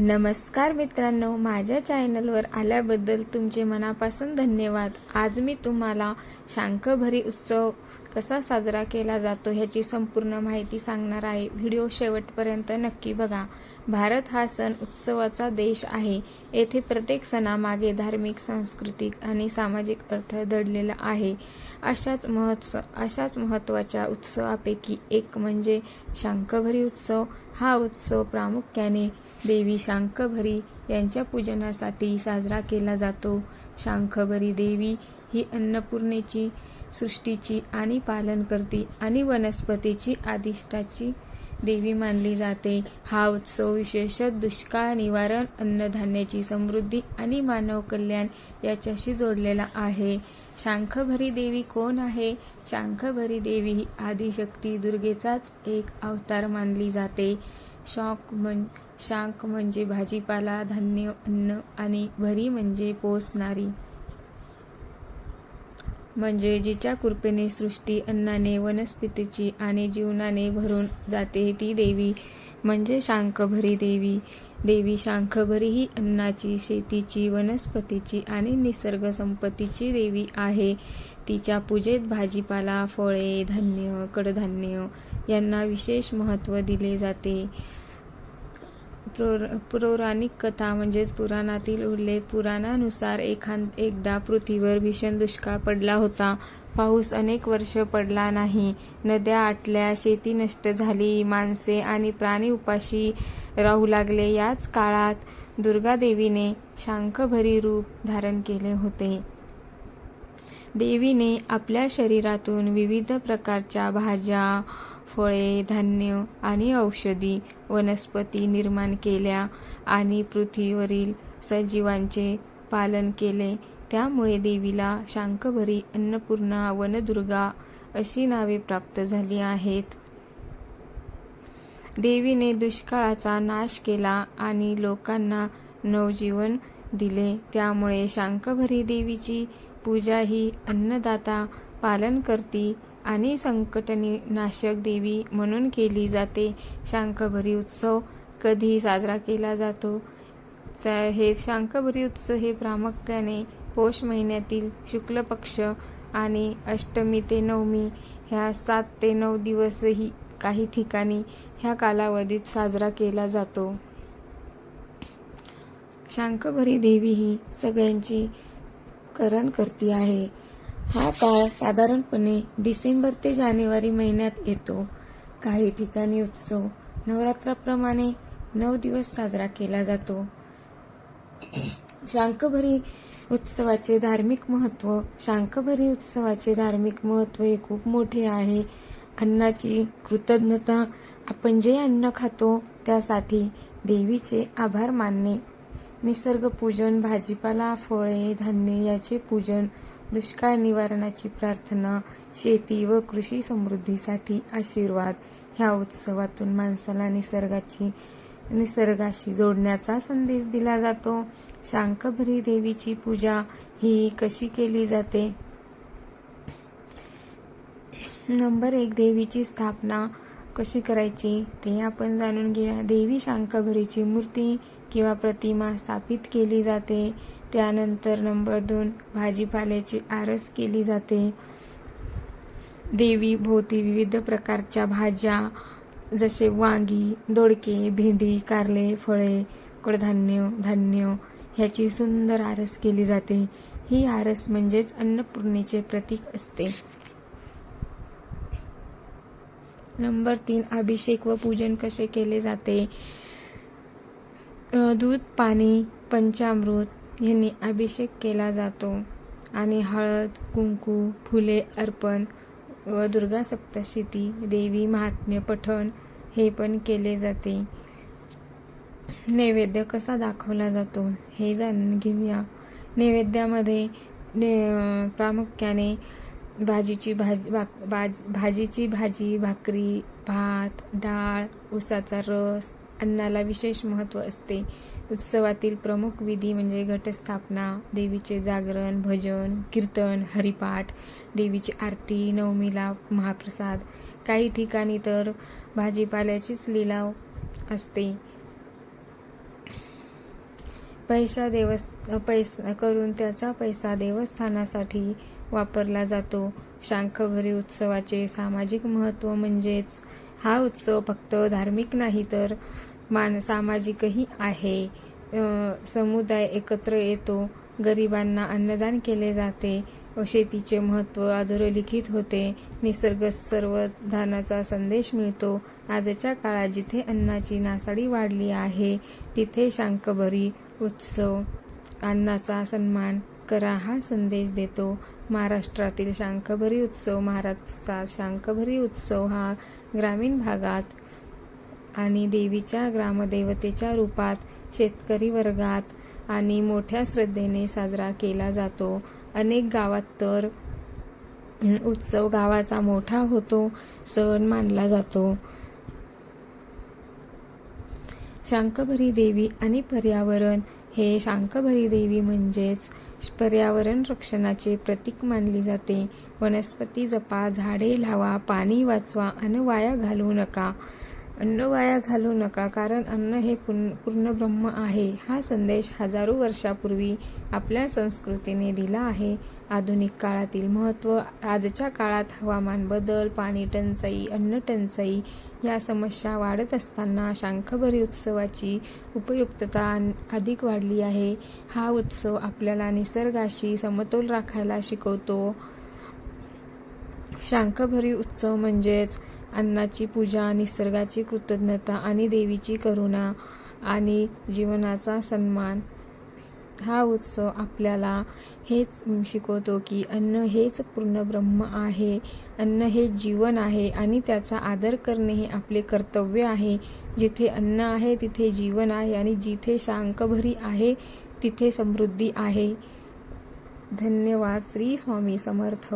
नमस्कार मित्रांनो माझ्या चॅनलवर आल्याबद्दल तुमचे मनापासून धन्यवाद. आज मी तुम्हाला शांखभरी उत्सव कसा साजरा केला जातो ह्याची संपूर्ण माहिती सांगणार आहे. व्हिडिओ शेवटपर्यंत नक्की बघा. भारत हा सण उत्सवाचा देश आहे. येथे प्रत्येक सणामागे धार्मिक सांस्कृतिक आणि सामाजिक अर्थ दडलेला आहे. अशाच महोत्सव अशाच महत्त्वाच्या उत्सवापैकी एक म्हणजे शांखभरी उत्सव. हा उत्सव प्रामुख्याने देवी शांखभरी यांच्या पूजनासाठी साजरा केला जातो. शांखभरी देवी ही अन्नपूर्णेची सृष्टीची आणि पालनकर्ती आणि वनस्पतीची आदिष्टाची देवी मानली जाते. हा उत्सव विशेषत दुष्काळ निवारण अन्नधान्याची समृद्धी आणि मानव कल्याण याच्याशी जोडलेला आहे. शांखभरी देवी कोण आहे? शांखभरी देवी ही आदिशक्ती दुर्गेचाच एक अवतार मानली जाते. शॉक म्हण शांख म्हणजे भाजीपाला धान्य अन्न आणि भरी म्हणजे पोसणारी. म्हणजे जिच्या कृपेने सृष्टी अन्नाने वनस्पतीची आणि जीवनाने भरून जाते ती देवी. म्हणजे शांखभरी देवी. देवी शांखभरी ही अन्नाची शेतीची वनस्पतीची आणि निसर्ग संपत्तीची देवी आहे. तिच्या पूजेत भाजीपाला फळे धान्य कडधान्य यांना विशेष महत्त्व दिले जाते. पौर पौराणिक कथा म्हणजेच पुराणातील उल्लेख पुराणानुसार एखाद एकदा पृथ्वीवर भीषण दुष्काळ पडला होता. पाऊस अनेक वर्ष पडला नाही. नद्या आटल्या शेती नष्ट झाली माणसे आणि प्राणी उपाशी राहू लागले. याच काळात दुर्गादेवीने शांखभरी रूप धारण केले होते. देवीने आपल्या शरीरातून विविध प्रकारच्या भाज्या फळे धान्य आणि औषधी वनस्पती निर्माण केल्या आणि पृथ्वीवरील सजीवांचे पालन केले. त्यामुळे देवीला शांकभरी अन्नपूर्णा वनदुर्गा अशी नावे प्राप्त झाली आहेत. देवीने दुष्काळाचा नाश केला आणि लोकांना नवजीवन दिले. त्यामुळे शांकभरी देवीची पूजा ही अन्नदाता पालन करती आणि संकटनी नाशक देवी म्हणून केली जाते. शांखभरी उत्सव कधी साजरा केला जातो? हे शांखभरी उत्सव हे प्रामुख्याने पौष महिन्यातील शुक्ल पक्ष आणि अष्टमी ते नवमी ह्या सात ते नऊ दिवसही काही ठिकाणी ह्या कालावधीत साजरा केला जातो. शांखभरी देवी ही सगळ्यांची करण करती आहे. हा काळ साधारणपणे डिसेंबर ते जानेवारी महिन्यात येतो. काही ठिकाणी उत्सव नवरात्राप्रमाणे नऊ दिवस साजरा केला जातो. शांकभरी उत्सवाचे धार्मिक महत्त्व शांकभरी उत्सवाचे धार्मिक महत्त्व हे खूप मोठे आहे. अन्नाची कृतज्ञता आपण जे अन्न खातो त्यासाठी देवीचे आभार मानणे. निसर्गपूजन भाजीपाला फळे धान्य याचे पूजन दुष्काळ निवारणाची प्रार्थना शेती व कृषी समृद्धीसाठी आशीर्वाद. ह्या उत्सवातून माणसाला निसर्गाची निसर्गाशी जोडण्याचा संदेश दिला जातो. शांकभरी देवीची पूजा ही कशी केली जाते? नंबर एक देवीची स्थापना कशी करायची? ते आपण जाणून घेऊया. देवी शांकभरीची मूर्ती किंवा प्रतिमा स्थापित केली जाते. त्यानंतर नंबर दोन भाजीपाल्याची आरस केली जाते. देवी भोवती विविध प्रकारच्या भाज्या जसे वांगी दोडके भेंडी कारले फळे कडधान्य धान्य ह्याची सुंदर आरस केली जाते. ही आरस म्हणजेच अन्नपूर्णेचे प्रतीक असते. नंबर तीन अभिषेक व पूजन कसे केले जाते? दूध पाणी पंचामृत यांनी अभिषेक केला जातो. आणि हळद कुंकू फुले अर्पण व दुर्गा सप्तशती देवी महात्म्य पठण हे पण केले जाते. नैवेद्य कसा दाखवला जातो हे जाणून घेऊया. नैवेद्यामध्ये ने प्रामुख्याने भाजीची भाजी भाज भाजीची भाजी भाकरी भात डाळ उसाचा रस अन्नाला विशेष महत्त्व असते. उत्सवातील प्रमुख विधी म्हणजे घटस्थापना देवीचे जागरण भजन कीर्तन हरिपाठ देवीची आरती नवमीला महाप्रसाद. काही ठिकाणी तर भाजीपाल्याचीच लिलाव असते. पैसा देवस पैस करून त्याचा पैसा देवस्थानासाठी वापरला जातो. शांखभरी उत्सवाचे सामाजिक महत्त्व म्हणजेच हा उत्सव फक्त धार्मिक नाही तर मान सामाजिकही आहे. समुदाय एकत्र येतो गरिबांना अन्नदान केले जाते व शेतीचे महत्त्व अधोरेखित होते. निसर्ग सर्वधानाचा संदेश मिळतो. आजच्या काळात जिथे अन्नाची नासाडी वाढली आहे तिथे शांकभरी उत्सव अन्नाचा सन्मान करा हा संदेश देतो. महाराष्ट्रातील शांखभरी उत्सव महाराष्ट्रात शांखभरी उत्सव हा ग्रामीण भागात आणि देवीच्या ग्रामदेवतेच्या रूपात शेतकरी वर्गात आणि मोठ्या श्रद्धेने साजरा केला जातो. अनेक गावात तर उत्सव गावाचा मोठा होतो सण मानला जातो. शांखभरी देवी आणि पर्यावरण हे शांखभरी देवी म्हणजेच पर्यावरण रक्षणाचे प्रतीक मानली जाते. वनस्पती जपा झाडे लावा पाणी वाचवा अन वाया घालवू नका. अन्न वाया घालू नका कारण अन्न हे पूर्ण पूर्ण ब्रह्म आहे. हा संदेश हजारो वर्षापूर्वी आपल्या संस्कृतीने दिला आहे. आधुनिक काळातील महत्त्व आजच्या काळात हवामान बदल पाणी टंचाई अन्न टंचाई या समस्या वाढत असताना शांखभरी उत्सवाची उपयुक्तता अधिक वाढली आहे. हा उत्सव आपल्याला निसर्गाशी समतोल राखायला शिकवतो. शांखभरी उत्सव म्हणजेच अन्नाची पूजा निसर्गाची कृतज्ञता आणि देवीची करुणा आणि जीवनाचा सन्मान. हा उत्सव आपल्याला हेच शिकवतो की अन्न हेच पूर्ण ब्रह्म आहे अन्न हे जीवन आहे आणि त्याचा आदर करणे हे आपले कर्तव्य आहे. जिथे अन्न आहे तिथे जीवन आहे आणि जिथे शांकभरी आहे तिथे समृद्धी आहे. धन्यवाद श्री स्वामी समर्थ.